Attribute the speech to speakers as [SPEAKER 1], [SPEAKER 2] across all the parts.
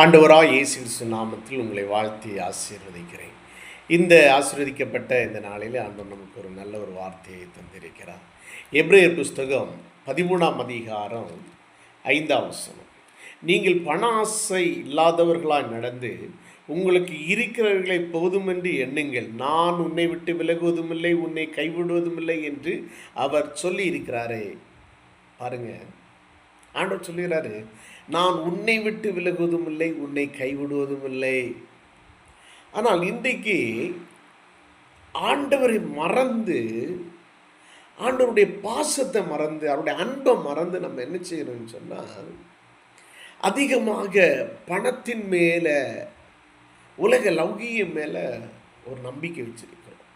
[SPEAKER 1] ஆண்டவராக இயேசு நாமத்தில் உங்களை வாழ்த்தி ஆசீர்வதிக்கிறேன். இந்த ஆசீர்வதிக்கப்பட்ட இந்த நாளில் ஆண்டவர் நமக்கு ஒரு நல்ல ஒரு வார்த்தையை தந்திருக்கிறார். எப்ரேயர் புஸ்தகம் பதிமூணாம் அதிகாரம் ஐந்தாம் வசனம். நீங்கள் பண ஆசை இல்லாதவர்களாய் நடந்து உங்களுக்கு இருக்கிறவர்களை போதுமென்று எண்ணுங்கள். நான் உன்னை விட்டு விலகுவதுமில்லை உன்னை கைவிடுவதுமில்லை என்று அவர் சொல்லி இருக்கிறாரே பாருங்கள் ஆண்டவர் சொல்லுகிறாரு நான் உன்னை விட்டு விலகுவதும் இல்லை உன்னை கைவிடுவதும் இல்லை. ஆனால் இன்றைக்கு ஆண்டவரை மறந்து ஆண்டவருடைய பாசத்தை மறந்து அவருடைய அன்பை மறந்து நம்ம என்ன செய்யணும்னு சொன்னால் அதிகமாக பணத்தின் மேலே உலக லௌகியம் மேலே ஒரு நம்பிக்கை வச்சிருக்கிறோம்.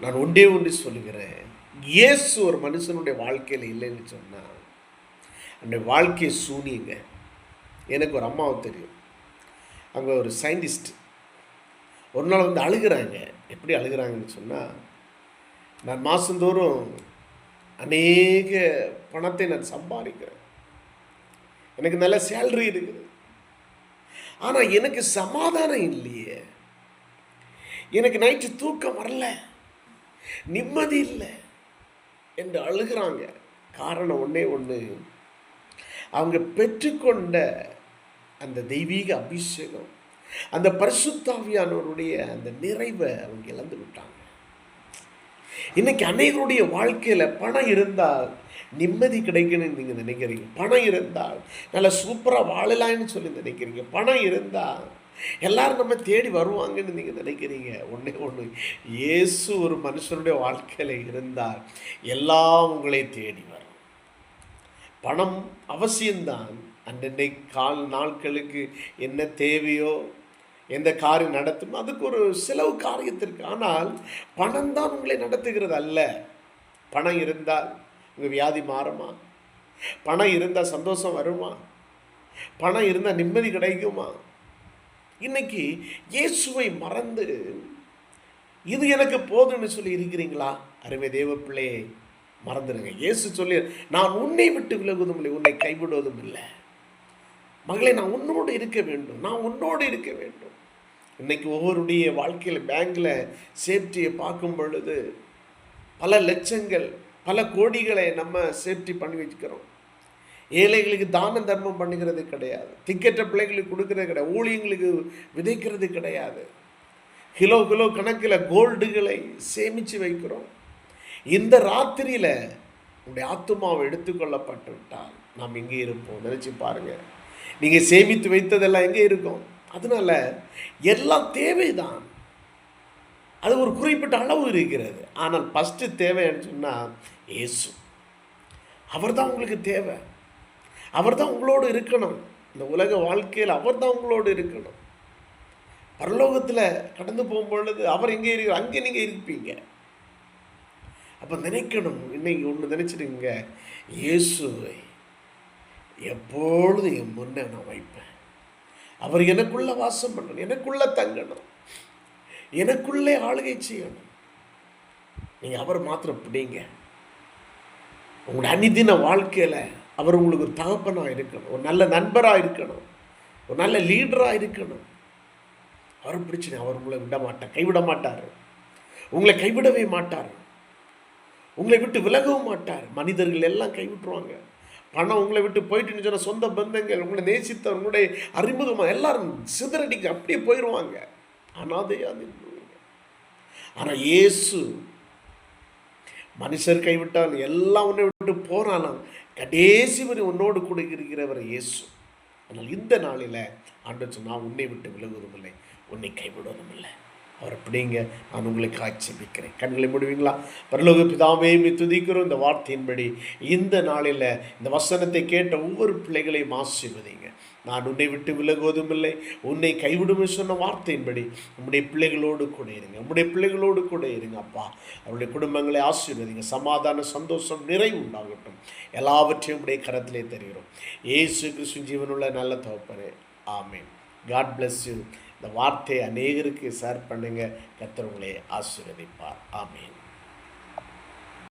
[SPEAKER 1] நான் ஒன்றே ஒன்று சொல்லுகிறேன். இயேசு ஒரு மனுஷனுடைய வாழ்க்கையில் இல்லைன்னு சொன்னால் அந்த வாழ்க்கையை சூனியங்க எனக்கு ஒரு அம்மாவை தெரியும். அங்கே ஒரு சயின்டிஸ்ட் ஒரு நாள் வந்து அழுகிறாங்க. எப்படி அழுகிறாங்கன்னு சொன்னால் நான் மாதந்தோறும் அநேக பணத்தை நான் சம்பாதிக்கிறேன். எனக்கு நல்ல சேல்ரி இருக்குது. ஆனால் எனக்கு சமாதானம் இல்லையே. எனக்கு நைட்டு தூக்கம் வரல. நிம்மதி இல்லை. என்று அழுகிறாங்க. காரணம் ஒன்றே ஒன்று அவங்க பெற்றுக்கொண்ட அந்த தெய்வீக அபிஷேகம் அந்த பரிசுத்தாவியானவருடைய அந்த நிறைவை அவங்க இழந்து விட்டாங்க. இன்னைக்கு அநேகருடைய வாழ்க்கையில் பணம் இருந்தால் நிம்மதி கிடைக்கணும்னு நீங்கள் நினைக்கிறீங்க. பணம் இருந்தால் நல்லா சூப்பராக வாழலாம்னு சொல்லி நினைக்கிறீங்க. பணம் இருந்தால் எல்லாரும் நம்ம தேடி வருவாங்கன்னு நீங்கள் நினைக்கிறீங்க. ஒன்றே ஒன்று இயேசு ஒரு மனுஷனுடைய வாழ்க்கையில் இருந்தால் எல்லாம் உங்களை தேடி வரும். பணம் அவசியம்தான். அன்னன்னை கால் நாட்களுக்கு என்ன தேவையோ எந்த காரியம் நடத்தும் அதுக்கு ஒரு செலவு காரியத்திற்கு. ஆனால் பணம் தான் உங்களை நடத்துகிறது அல்ல. பணம் இருந்தால் உங்கள் வியாதி மாறுமா? பணம் இருந்தால் சந்தோஷம் வருமா? பணம் இருந்தால் நிம்மதி கிடைக்குமா? இன்னைக்கு இயேசுவை மறந்து இது எனக்கு போதும்னு சொல்லி இருக்கிறீங்களா? அருமை தேவ பிள்ளையை மறந்துடுங்க. இயேசு சொல்லி நான் உன்னை விட்டு விலகுவதும் இல்லை உன்னை கைவிடுவதும் இல்லை. மகளே நான் உன்னோடு இருக்க வேண்டும். நான் உன்னோடு இருக்க வேண்டும். இன்னைக்கு ஒவ்வொருடைய வாழ்க்கையில் பேங்கில் சேஃப்டியை பார்க்கும் பொழுது பல லட்சங்கள் பல கோடிகளை நம்ம சேஃப்டி பண்ணி வச்சுக்கிறோம். ஏழைகளுக்கு தான தர்மம் பண்ணுகிறது கிடையாது. திக்கற்ற பிள்ளைகளுக்கு கொடுக்கறது கிடையாது. ஊழியங்களுக்கு விதைக்கிறது கிடையாது. கிலோ கிலோ கணக்கில் கோல்டுகளை சேமித்து வைக்கிறோம். இந்த ராத்திரியில் உங்களுடைய ஆத்துமாவை எடுத்துக்கொள்ளப்பட்டு விட்டால் நாம் எங்கே இருப்போம்? நினச்சி பாருங்கள் நீங்கள் சேமித்து வைத்ததெல்லாம் எங்கே இருக்கும்? அதனால் எல்லாம் தேவைதான். அது ஒரு குறிப்பிட்ட அளவு இருக்கிறது. ஆனால் ஃபஸ்ட்டு தேவைன்னு சொன்னால் இயேசு அவர் தான் உங்களுக்கு தேவை. அவர் தான் உங்களோடு இருக்கணும். இந்த உலக வாழ்க்கையில் அவர் தான் உங்களோடு இருக்கணும். பரலோகத்தில் கடந்து போகும்பொழுது அவர் எங்கே இருக்கிற அங்கே நீங்கள் இருப்பீங்க. அப்போ நினைக்கணும். இன்னைக்கு ஒன்று நினச்சிடுங்க. இயேசுவை எப்பொழுதும் என் முன்னே நான் வைப்பேன்? அவர் எனக்குள்ளே வாசம் பண்ணணும். எனக்குள்ளே தங்கணும். எனக்குள்ளே ஆளுகை செய்யணும். நீங்கள் அவர் மாத்திரம் பிடிங்க. உங்களுடைய அனிதின வாழ்க்கையில் அவர் உங்களுக்கு ஒரு தகப்பனாக இருக்கணும். ஒரு நல்ல நண்பராக இருக்கணும். ஒரு நல்ல லீடராக இருக்கணும். அவர் பிரச்சனை அவர் உங்களை விட மாட்டார் கைவிட மாட்டார். உங்களை கைவிடவே மாட்டார். உங்களை விட்டு விலகவும் மாட்டார். மனிதர்கள் எல்லாம் கைவிட்டுருவாங்க. பணம் உங்களை விட்டு போயிட்டுன்னு சொன்ன சொந்த பந்தங்கள் உங்களை நேசித்த உங்களுடைய அறிமுகமாக எல்லாரும் சிதறடிக்க அப்படியே போயிடுவாங்க அனாதையாக நின்றுவீங்க ஆனால் இயேசு மனுஷர் கைவிட்டால் எல்லாம் உன்னை விட்டு போனாலும் கடைசி வரை உன்னோடு கூட இருக்கிறவர் இயேசு. ஆனால் இந்த நாளில் ஆண்டு சொன்னால் உன்னை விட்டு விலகுவதும் இல்லை உன்னை கைவிடுவதும் இல்லை அவர் அப்படிங்க நான் உங்களை காட்சி வைக்கிறேன் கண்களை முடிவீங்களா? பரலோக பிதாவே துதிக்கிறோம். இந்த வார்த்தையின்படி இந்த நாளில் இந்த வசனத்தை கேட்ட ஒவ்வொரு பிள்ளைகளையும் ஆசீர்வதிங்க. நான் உன்னை விட்டு விலகுவதும் இல்லை உன்னை கைவிடும் சொன்ன வார்த்தையின்படி நம்முடைய பிள்ளைகளோடு கூட இருங்க. நம்முடைய பிள்ளைகளோடு கூட இருங்க அப்பா. அவருடைய குடும்பங்களை ஆசீர்வதிங்க. சமாதான சந்தோஷம் நிறைவு உண்டாகட்டும். எல்லாவற்றையும் உடைய கரத்திலே தெரிகிறோம். ஏசு கிறிஸ்து ஜீவனுள்ள நல்ல தகப்பனே. ஆமேன். காட் பிளஸ் யூ இந்த வார்த்தையை அநேகருக்கு ஷேர் பண்ணுங்கள் கர்த்தர் உங்களை ஆசீர்வதிப்பார். ஆமீன்.